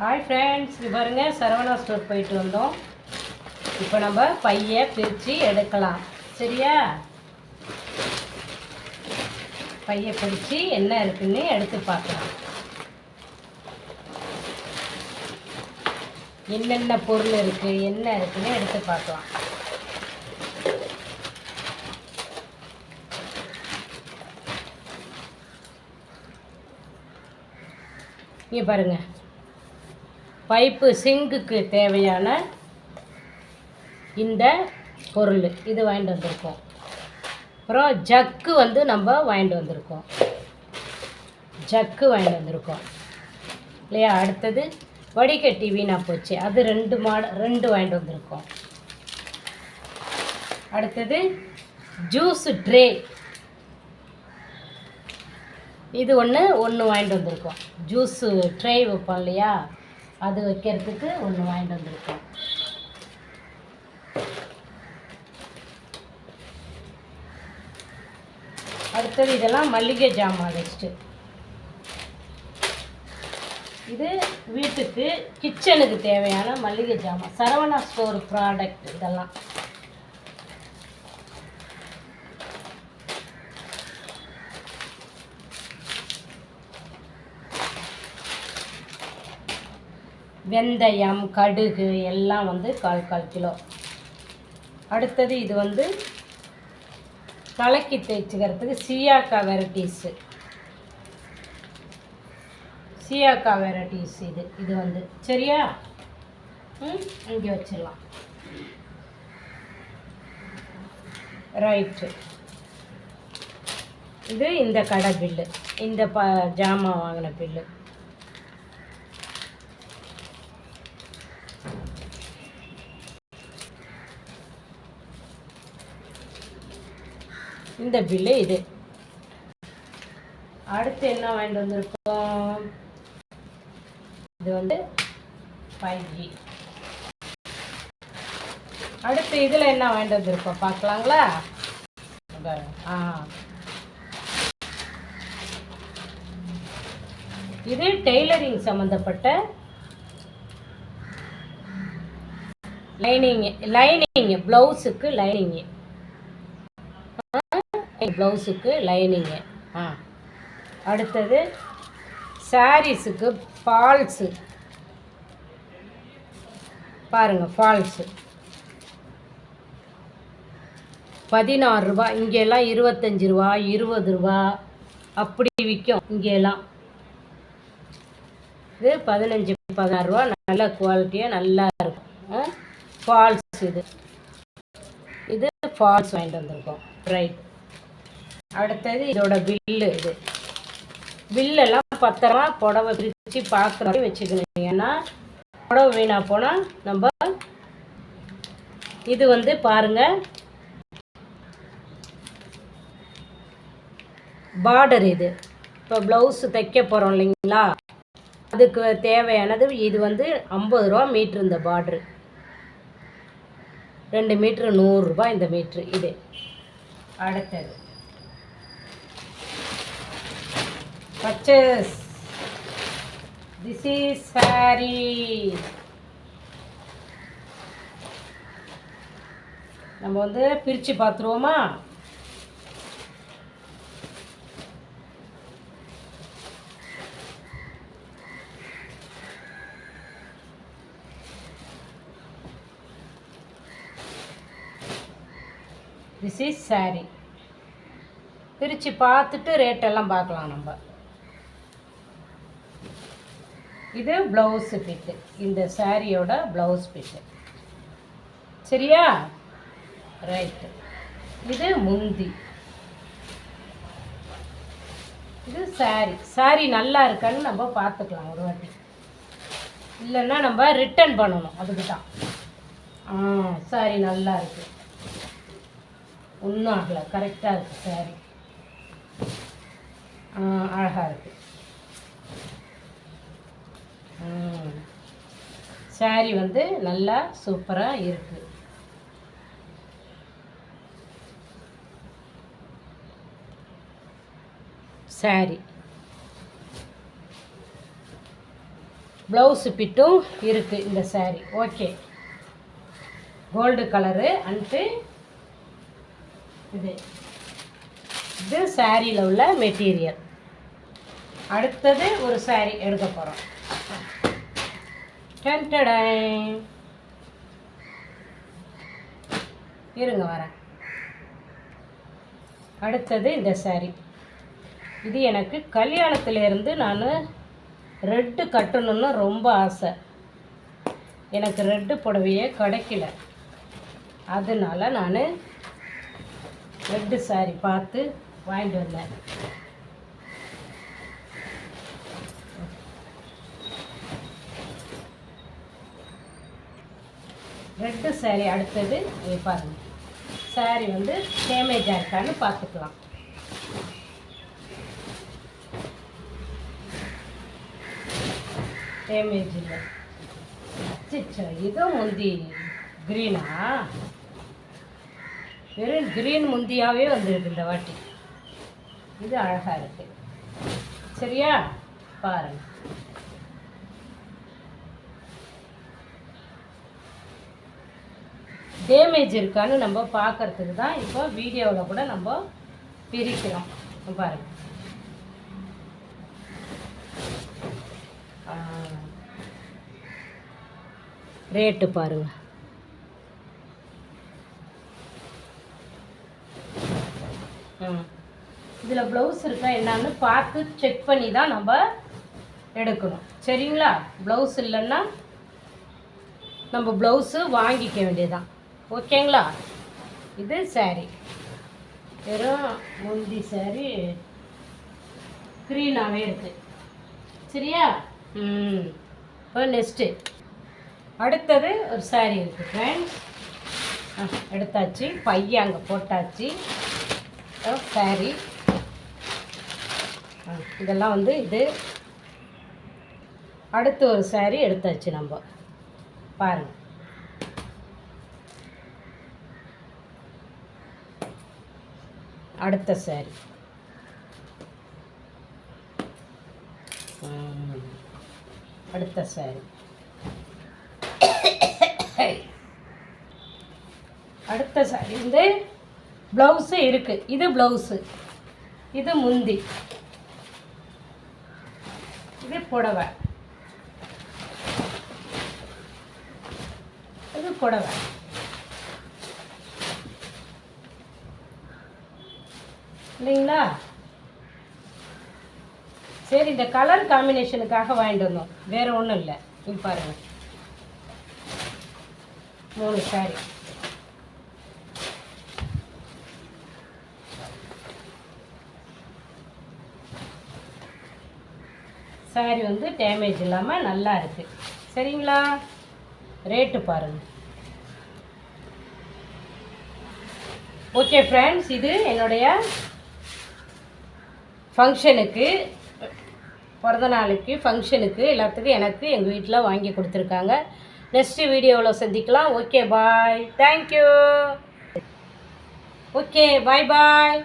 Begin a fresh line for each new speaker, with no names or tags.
Hi friends இது பாருங்க Saravana store போயிட்டு வந்தோம். இப்போ நம்ம பையை பிரித்து எடுக்கலாம். சரியா? பையை பிரித்து என்ன இருக்குன்னு எடுத்து பார்க்கலாம். என்னென்ன பொருள் இருக்குது என்ன இருக்குன்னு எடுத்து பார்க்கலாம். இங்கே பாருங்கள் பைப்பு சிங்குக்கு தேவையான இந்த பொருள் இது வாங்கிட்டு வந்திருக்கோம். அப்புறம் ஜக்கு வந்து நம்ம வாங்கிட்டு வந்திருக்கோம். ஜக்கு வாங்கிட்டு வந்திருக்கோம். இல்லையா? அடுத்தது வடிகட்டி வீணாக போச்சு. அது ரெண்டு மாட ரெண்டு வாங்கிட்டு வந்திருக்கோம். அடுத்தது ஜூஸ் ட்ரே. இது ஒன்று ஒன்று வாங்கிட்டு வந்திருக்கோம். ஜூஸு ட்ரே வைப்போம் இல்லையா? அது வைக்கிறதுக்கு ஒன்று வாங்கிட்டு வந்திருக்கோம் அடுத்தது இதெல்லாம் மல்லிகை ஜாமான் நெக்ஸ்ட்டு இது வீட்டுக்கு கிச்சனுக்கு தேவையான மல்லிகை ஜாமான். சரவணா ஸ்டோர் ப்ராடக்ட் இதெல்லாம். வெந்தயம் கடுகு எல்லாம் வந்து கால் கால் கிலோ. அடுத்தது இது வந்து தலைக்கு தேய்ச்சிக்கிறதுக்கு சியாக்கா வெரைட்டிஸு. சியாக்கா வெரைட்டிஸ் இது இது வந்து. சரியா? ம் இங்கே வச்சிடலாம். ரைட்டு. இது இந்த கடை பில்லு இந்த ப ஜாமான் வாங்கின பில்லு. இந்த பில்லு இது. அடுத்து என்ன வாங்கிட்டு வந்திருக்கோம்? இது வந்து ஃபைவ் ஜி அடுத்து இதில் என்ன வாங்கிட்டு வந்திருக்கோம்? பார்க்கலாங்களா? ஆ. இது டெய்லரிங் சம்மந்தப்பட்ட லைனிங் லைனிங் ப்ளவுஸுக்கு லைனிங்கு ப்ளவுஸுக்கு லைனிங்கு. ஆ. அடுத்தது சாரீஸுக்கு ஃபால்ஸு. பாருங்கள் ஃபால்ஸு. பதினாறு ரூபா இங்கெல்லாம் இருபத்தஞ்சி ரூபா இருபது ரூபா. அப்படி விற்கும் இங்கெல்லாம். இது பதினஞ்சு பதினாறு ரூபா நல்ல குவாலிட்டியாக நல்லா இருக்கும். ஃபால்ஸ் இது. இது ஃபால்ஸ் வாங்கிட்டு வந்திருக்கோம். ரைட் அடுத்தது இதோட பில்லு இது. வில்லெல்லாம் பத்திரமா புடவை பிரித்து பார்க்குற மாதிரி வச்சுக்கணும். ஏன்னா புடவை வீணாக போனால் நம்ம இது வந்து பாருங்கள் பார்டர் இது. இப்போ ப்ளவுஸு தைக்க போகிறோம் இல்லைங்களா? அதுக்கு தேவையானது இது வந்து ஐம்பது ரூபா மீட்ரு இந்த பார்ட்ரு ரெண்டு மீட்ரு நூறுரூபா இந்த மீட்ரு இது. அடுத்தது. பர்ச்சேஸ் திஸ் இஸ் சாரி நம்ம வந்து பிரித்து பார்த்துருவோமா? திஸ் இஸ் சாரி பிரித்து பார்த்துட்டு ரேட்டெல்லாம் பார்க்கலாம் நம்ம. இது ப்ளவுஸு ஃபிட்டு இந்த சாரியோட ப்ளவுஸ் ஃபிட்டு சரியா? ரைட்டு இது முந்தி. இது சாரி சாரி நல்லா இருக்கான்னு நம்ம பார்த்துக்கலாம் ஒரு வாட்டி. இல்லைன்னா நம்ம ரிட்டர்ன் பண்ணணும். அதுக்கு தான். ஆ சாரி நல்லா இருக்குது ஒன்றும் ஆகலை. கரெக்டாக இருக்குது சாரி அழகாக இருக்குது சாரி வந்து நல்லா சூப்பராக இருக்குது சாரி. ப்ளவுஸு பிட்டும் இருக்குது இந்த sari. Okay. Gold colour and இது. இது சாரியில் உள்ள மெட்டீரியல். அடுத்தது ஒரு சாரி எடுக்க போகிறோம் டென்டடை இருங்க வரேன். அடுத்தது இந்த saree. இது எனக்கு கல்யாணத்துலேருந்து நான் ரெட்டு கட்டணும்னு ரொம்ப ஆசை. எனக்கு ரெட்டு புடவையே கிடைக்கல. அதனால நான் ரெட்டு சாரி பார்த்து வாங்கிட்டு வந்தேன். ரெட்டு சேரீ அடுத்தது பாருங்கள் பாருங்க. வந்து டேமேஜாக இருக்கான்னு பார்த்துக்கலாம். டேமேஜ் இல்லை அச்சச்சோ இதுவும் முந்தி க்ரீனா வெறும் க்ரீன் முந்தியாகவே வந்துருக்கு இந்த வாட்டி. இது அழகாக இருக்குது சரியா? பாருங்கள் டேமேஜ் இருக்கான்னு நம்ம பார்க்கறதுக்கு தான் இப்போ வீடியோவில் கூட நம்ம பிரிக்கிறோம். இங்க பாருங்க. ரேட்டு பாருங்க. ம் இதில் ப்ளவுஸ் இருக்கா என்னன்னு பார்த்து செக் பண்ணி தான் நம்ம எடுக்கணும். சரிங்களா? ப்ளவுஸ் இல்லைன்னா நம்ம ப்ளவுஸு வாங்கிக்க வேண்டியதான் ஓகேங்களா? இது சாரி வெறும் முந்தி சாரி க்ரீனாகவே இருக்குது சரியா? ம். இப்போ நெக்ஸ்ட்டு அடுத்தது ஒரு சாரி இருக்குது ஃப்ரெண்ட்ஸ் எடுத்தாச்சு. பையன் அங்கே போட்டாச்சு. சாரி ஆ, இதெல்லாம் வந்து இது. அடுத்து ஒரு சாரி எடுத்தாச்சு நம்ம. பாருங்கள் அடுத்த சாரி அடுத்த சாரி அடுத்த சாரி வந்து ப்ளவுஸு இருக்குது இது ப்ளவுஸு இது முந்தி. இது புடவை. இது புடவை. இல்லைங்களா? சரி இந்த கலர் காம்பினேஷனுக்காக வாங்கிட்டு வந்தோம். வேற ஒன்றும் இல்லை. இங்க பாருங்க. மூணு சாரி சாரி வந்து டேமேஜ் இல்லாமல் நல்லா இருக்கு. சரிங்களா? ரேட்டு பாருங்கள் ஓகே ஃப்ரெண்ட்ஸ் இது என்னுடைய ஃபங்க்ஷனுக்கு பிறந்த நாளுக்கு ஃபங்க்ஷனுக்கு எல்லாத்துக்கும் எனக்கு எங்கள் வீட்டில் வாங்கி கொடுத்துருக்காங்க. நெக்ஸ்ட்டு வீடியோவில் சந்திக்கலாம். Okay bye thank you okay bye bye